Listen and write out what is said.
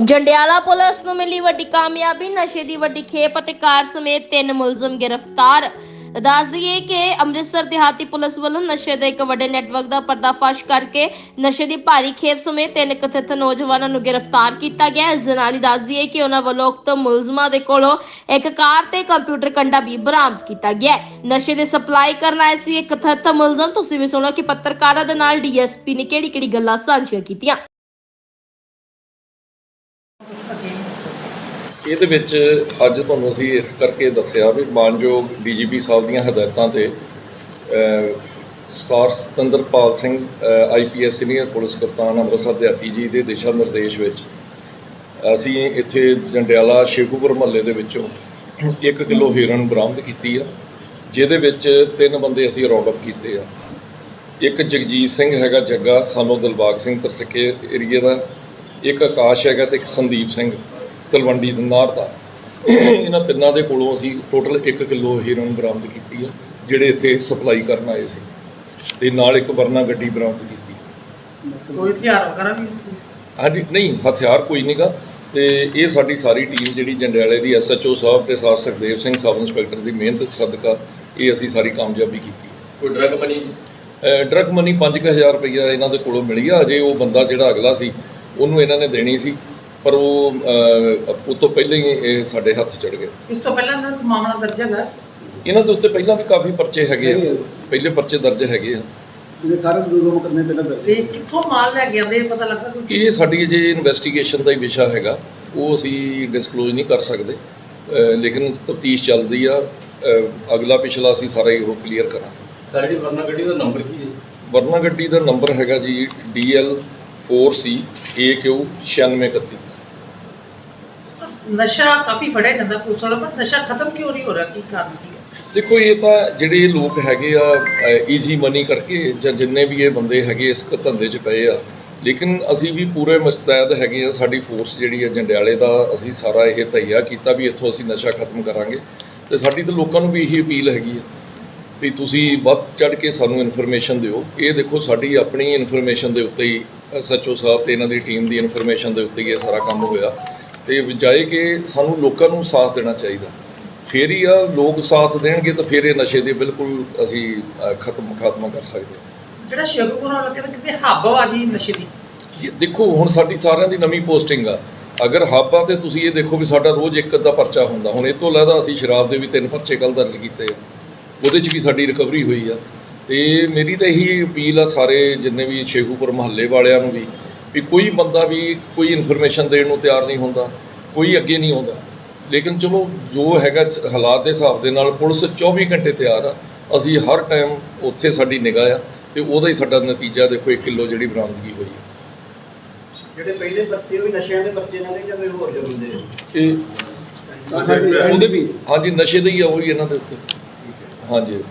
Jandiala police ਨੂੰ ਮਿਲੀ ਵੱਡੀ ਕਾਮਯਾਬੀ, ਨਸ਼ੇ ਦੀ ਵੱਡੀ ਖੇਪ ਅਤੇ ਕਾਰ ਸਮੇਤ ਤਿੰਨ ਮੁਲਜ਼ਮ ਗ੍ਰਿਫਤਾਰ ਦੱਸ ਦਈਏ ਕਿ ਅੰਮ੍ਰਿਤਸਰ ਦਿਹਾਤੀ ਪੁਲਿਸ ਵੱਲੋਂ ਨਸ਼ੇ ਦੇ ਇੱਕ ਵੱਡੇ ਨੈਟਵਰਕ ਦਾ ਪਰਦਾਫਾਸ਼ ਕਰਕੇ ਨਸ਼ੇ ਦੀ ਭਾਰੀ ਖੇਪ ਸਮੇਤ ਤਿੰਨ ਕਥਿਤ ਨੌਜਵਾਨਾਂ ਨੂੰ ਗ੍ਰਿਫਤਾਰ ਕੀਤਾ ਗਿਆ ਹੈ। ਇਸ ਦੇ ਨਾਲ ਹੀ ਦੱਸ ਦਈਏ ਕਿ ਉਹਨਾਂ ਵੱਲੋਂ ਉਕਤ ਮੁਲਜ਼ਮਾਂ ਦੇ ਕੋਲੋਂ ਇੱਕ ਕਾਰ ਤੇ ਕੰਪਿਊਟਰ ਕੰਡਾ ਵੀ ਬਰਾਮਦ ਕੀਤਾ ਗਿਆ ਹੈ। ਨਸ਼ੇ ਦੀ ਸਪਲਾਈ ਕਰਨ ਆਏ ਸੀ ਇੱਕ ਕਥਿਤ ਮੁਲਜ਼ਮ ਤੁਸੀਂ ਵੀ ਸੁਣੋ ਕਿ ਪੱਤਰਕਾਰਾਂ ਦੇ ਨਾਲ ਡੀਐਸਪੀ ਨੇ ਕਿਹੜੀ-ਕਿਹੜੀ ਗੱਲਾਂ ਸਾਂਝੀਆਂ ਕੀਤੀਆਂ ਇਹਦੇ ਵਿੱਚ ਅੱਜ ਤੁਹਾਨੂੰ ਅਸੀਂ ਇਸ ਕਰਕੇ ਦੱਸਿਆ ਵੀ ਮਾਨਯੋਗ ਡੀਜੀਪੀ ਸਾਹਿਬ ਦੀਆਂ ਹਦਾਇਤਾਂ ਤੇ ਅ, ਸਤਾਰ Satinderpal Singh IPS senior police ਕਪਤਾਨ ਅੰਮ੍ਰਿਤਸਰ ਦਿਹਾਤੀ ਜੀ ਦੇ ਦਿਸ਼ਾ ਨਿਰਦੇਸ਼ ਵਿੱਚ ਅਸੀਂ ਇੱਥੇ ਜੰਡਿਆਲਾ ਸ਼ੇਖੂਪੁਰ ਮਹੱਲੇ ਦੇ ਵਿੱਚੋਂ 1 ਕਿਲੋ ਹੀਰਨ ਬਰਾਮਦ ਕੀਤੀ ਆ ਜਿਹਦੇ ਵਿੱਚ ਤਿੰਨ ਬੰਦੇ ਅਸੀਂ ਰਾਉਂਡ ਅਪ ਕੀਤੇ ਆ। ਇੱਕ ਜਗਜੀਤ ਸਿੰਘ ਹੈਗਾ ਜੱਗਾ ਸਾਨੂੰ ਦਿਲਬਾਗ ਸਿੰਘ ਤਰਸਕੇ ਏਰੀਏ ਦਾ ਇੱਕ ਆਕਾਸ਼ ਹੈਗਾ ਤੇ ਇੱਕ ਸੰਦੀਪ ਸਿੰਘ। ਤਲਵੰਡੀ ਦਨਾਰ ਦਾ। ਇਹਨਾਂ ਤਿੰਨਾਂ ਦੇ ਕੋਲੋਂ ਅਸੀਂ ਟੋਟਲ 1 ਕਿਲੋ ਹੀਰੋਇਨ ਬਰਾਮਦ ਕੀਤੀ ਆ ਜਿਹੜੇ ਇੱਥੇ ਸਪਲਾਈ ਕਰਨ ਆਏ ਸੀ। ਤੇ ਨਾਲ ਇੱਕ ਵਰਨਾ ਗੱਡੀ ਬਰਾਮਦ ਕੀਤੀ ਕੋਈ ਹਥਿਆਰ ਵਗੈਰਾ ਵੀ? ਹਾਂਜੀ ਨਹੀਂ ਹਥਿਆਰ ਕੋਈ ਨਹੀਂਗਾ ਤੇ ਇਹ ਸਾਡੀ ਸਾਰੀ ਟੀਮ ਜਿਹੜੀ ਜੰਡਿਆਲੇ ਦੀ ਐਸਐਚਓ ਸਾਹਿਬ ਤੇ sir Sukhdev Singh sub inspector ਦੀ ਮਿਹਨਤ ਸਦਕਾ ਇਹ ਅਸੀਂ ਸਾਰੀ ਕਾਮਯਾਬੀ ਕੀਤੀ ਕੋਈ ਡਰਗ ਮਨੀ ਡਰਗ ਮਨੀ 5000 ਰੁਪਈਆ ਇਹਨਾਂ ਦੇ ਕੋਲੋਂ ਮਿਲੀ ਆ। ਅਜੇ ਉਹ ਬੰਦਾ ਜਿਹੜਾ ਅਗਲਾ ਸੀ ਉਹਨੂੰ ਇਹਨਾਂ ਨੇ ਦੇਣੀ ਸੀ। ਪਰ ਉਹ ਉਹ ਤੋਂ ਪਹਿਲਾਂ ਹੀ ਇਹ ਸਾਡੇ ਹੱਥ ਚੜ ਗਏ। ਇਸ ਤੋਂ ਪਹਿਲਾਂ ਇਹਨਾਂ ਦਾ ਮਾਮਲਾ ਦਰਜ ਹੈਗਾ? ਇਹਨਾਂ ਦੇ ਉੱਤੇ ਪਹਿਲਾਂ ਵੀ ਕਾਫੀ ਪਰਚੇ ਹੈਗੇ ਆ। ਪਹਿਲੇ ਪਰਚੇ ਦਰਜ ਹੈਗੇ ਆ। ਇਹਦੇ ਸਾਰੇ ਦੋ ਦੋ ਮੁਕੱਦਮੇ ਪਹਿਲਾਂ ਦਰਜ ਤੇ ਕਿੱਥੋਂ ਮਾਲ ਲੈ ਕੇ ਆਉਂਦੇ ਇਹ ਪਤਾ ਲੱਗਾ ਕੋਈ ਇਹ ਸਾਡੀ ਜੇ ਇਨਵੈਸਟੀਗੇਸ਼ਨ ਦਾ ਹੀ ਵਿਸ਼ਾ ਹੈਗਾ। ਉਹ ਅਸੀਂ ਡਿਸਕਲੋਜ਼ ਨਹੀਂ ਕਰ ਸਕਦੇ। ਲੇਕਿਨ ਤਫਤੀਸ਼ ਚੱਲਦੀ ਆ। ਅਗਲਾ ਪਿਛਲਾ ਅਸੀਂ ਸਾਰਾ ਹੀ ਉਹ ਕਲੀਅਰ ਕਰਾਂਗੇ। ਸਾਰੀ ਜਿਹੜੀ ਵਰਨਾ ਗੱਡੀ ਦਾ ਨੰਬਰ ਕੀ ਹੈ? ਵਰਨਾ ਗੱਡੀ ਦਾ ਨੰਬਰ ਹੈਗਾ ਜੀ DL 4C AQ 9631 ਨਸ਼ਾ ਕਾਫੀ ਫੜਿਆ ਜਾਂਦਾ ਪੁਲਿਸ ਵਾਲਾ, ਪਰ ਨਸ਼ਾ ਖਤਮ ਕਿਉਂ ਨਹੀਂ ਹੋ ਰਿਹਾ? ਕੀ ਕਾਰਨ ਕੀ ਹੈ? ਦੇਖੋ, ਇਹ ਤਾਂ ਜਿਹੜੇ ਲੋਕ ਹੈਗੇ ਆ ਈਜ਼ੀ ਮਨੀ ਕਰਕੇ ਜਾਂ ਜਿੰਨੇ ਵੀ ਇਹ ਬੰਦੇ ਹੈਗੇ ਇਸ ਧੰਦੇ 'ਚ ਪਏ ਆ, ਲੇਕਿਨ ਅਸੀਂ ਵੀ ਪੂਰੇ ਮੁਸਤੈਦ ਹੈਗੇ ਆ, ਸਾਡੀ ਫੋਰਸ ਜਿਹੜੀ ਹੈ ਜੰਡਿਆਲੇ ਦਾ ਅਸੀਂ ਸਾਰਾ ਇਹ ਤਈਆ ਕੀਤਾ ਵੀ ਇੱਥੋਂ ਅਸੀਂ ਨਸ਼ਾ ਖਤਮ ਕਰਾਂਗੇ। ਤੇ ਸਾਡੀ ਤਾਂ ਲੋਕਾਂ ਨੂੰ ਵੀ ਇਹੀ ਅਪੀਲ ਹੈਗੀ ਆ ਵੀ ਤੁਸੀਂ ਵੱਧ ਚੜ ਕੇ ਸਾਨੂੰ ਇਨਫੋਰਮੇਸ਼ਨ ਦਿਓ। ਇਹ ਦੇਖੋ, ਸਾਡੀ ਆਪਣੀ ਇਨਫੋਰਮੇਸ਼ਨ ਦੇ ਉੱਤੇ ਹੀ ਐਸਐਚਓ ਸਾਹਿਬ ਤੇ ਇਹਨਾਂ ਦੀ ਟੀਮ ਦੀ ਇਨਫੋਰਮੇਸ਼ਨ ਦੇ ਉੱਤੇ ਹੀ ਇਹ ਸਾਰਾ ਕੰਮ ਹੋਇਆ। ਤੇ ਬਜਾਏ ਕਿ ਸਾਨੂੰ ਲੋਕਾਂ ਨੂੰ ਸਾਥ ਦੇਣਾ ਚਾਹੀਦਾ। ਫੇਰ ਹੀ ਆ ਲੋਕ ਸਾਥ ਦੇਣਗੇ ਤਾਂ ਫਿਰ ਇਹ ਨਸ਼ੇ ਦੀ ਬਿਲਕੁਲ ਅਸੀਂ ਖਤਮ ਖਾਤਮਾ ਕਰ ਸਕਦੇ ਹਾਂ। ਜਿਹੜਾ ਸ਼ੇਖੂਪੁਰ ਵਾਲਾ ਕਹਿੰਦਾ ਕਿਤੇ ਹੱਬ ਆ ਜੀ ਨਸ਼ੇ ਦੀ? ਇਹ ਦੇਖੋ ਹੁਣ ਸਾਡੀ ਸਾਰਿਆਂ ਦੀ ਨਵੀਂ ਪੋਸਟਿੰਗ ਆ। ਅਗਰ ਹੱਬ ਆ ਤੇ ਤੁਸੀਂ ਇਹ ਦੇਖੋ ਵੀ ਸਾਡਾ ਰੋਜ਼ ਇੱਕ ਅੱਧਾ ਪਰਚਾ ਹੁੰਦਾ। ਹੁਣ ਇਹ ਤੋਂ ਇਲਾਵਾ ਅਸੀਂ ਸ਼ਰਾਬ ਦੇ ਵੀ ਤਿੰਨ ਪਰਚੇ ਕੱਲ ਦਰਜ ਕੀਤੇ ਆ। ਉਹਦੇ 'ਚ ਵੀ ਸਾਡੀ ਰਿਕਵਰੀ ਹੋਈ ਆ। ਤੇ ਮੇਰੀ ਤਾਂ ਇਹੀ ਅਪੀਲ ਆ ਸਾਰੇ ਜਿੰਨੇ ਵੀ ਸ਼ੇਖੂਪੁਰ ਮਹੱਲੇ ਵਾਲਿਆਂ ਨੂੰ ਵੀ ਵੀ ਕੋਈ ਬੰਦਾ ਵੀ ਕੋਈ ਇਨਫੋਰਮੇਸ਼ਨ ਦੇਣ ਨੂੰ ਤਿਆਰ ਨਹੀਂ ਹੁੰਦਾ ਕੋਈ ਅੱਗੇ ਨਹੀਂ ਆਉਂਦਾ। ਲੇਕਿਨ ਚਲੋ ਜੋ ਹੈਗਾ ਹਾਲਾਤ ਦੇ ਹਿਸਾਬ ਦੇ ਨਾਲ ਪੁਲਿਸ 24 ਘੰਟੇ ਤਿਆਰ ਆ। ਅਸੀਂ ਹਰ ਟਾਈਮ ਉੱਥੇ ਸਾਡੀ ਨਿਗਾਹ ਆ ਤੇ ਉਹਦਾ ਹੀ ਸਾਡਾ ਨਤੀਜਾ ਦੇਖੋ 1 ਕਿਲੋ ਜਿਹੜੀ ਬਰਾਮਦਗੀ ਹੋਈ ਹੈ ਜਿਹੜੇ ਪਹਿਲੇ ਬੱਚੇ ਉਹ ਵੀ ਨਸ਼ਿਆਂ ਦੇ ਬੱਚੇ ਨਾਲ ਜਾਂ ਕੋਈ ਹੋਰ ਜੋ ਹੁੰਦੇ ਇਹ ਉਹਦੇ ਵੀ ਹਾਂਜੀ ਨਸ਼ੇ ਦੇ ਹੀ ਆ ਉਹੀ ਇਹਨਾਂ ਦੇ ਉੱਤੇ। ਹਾਂਜੀ।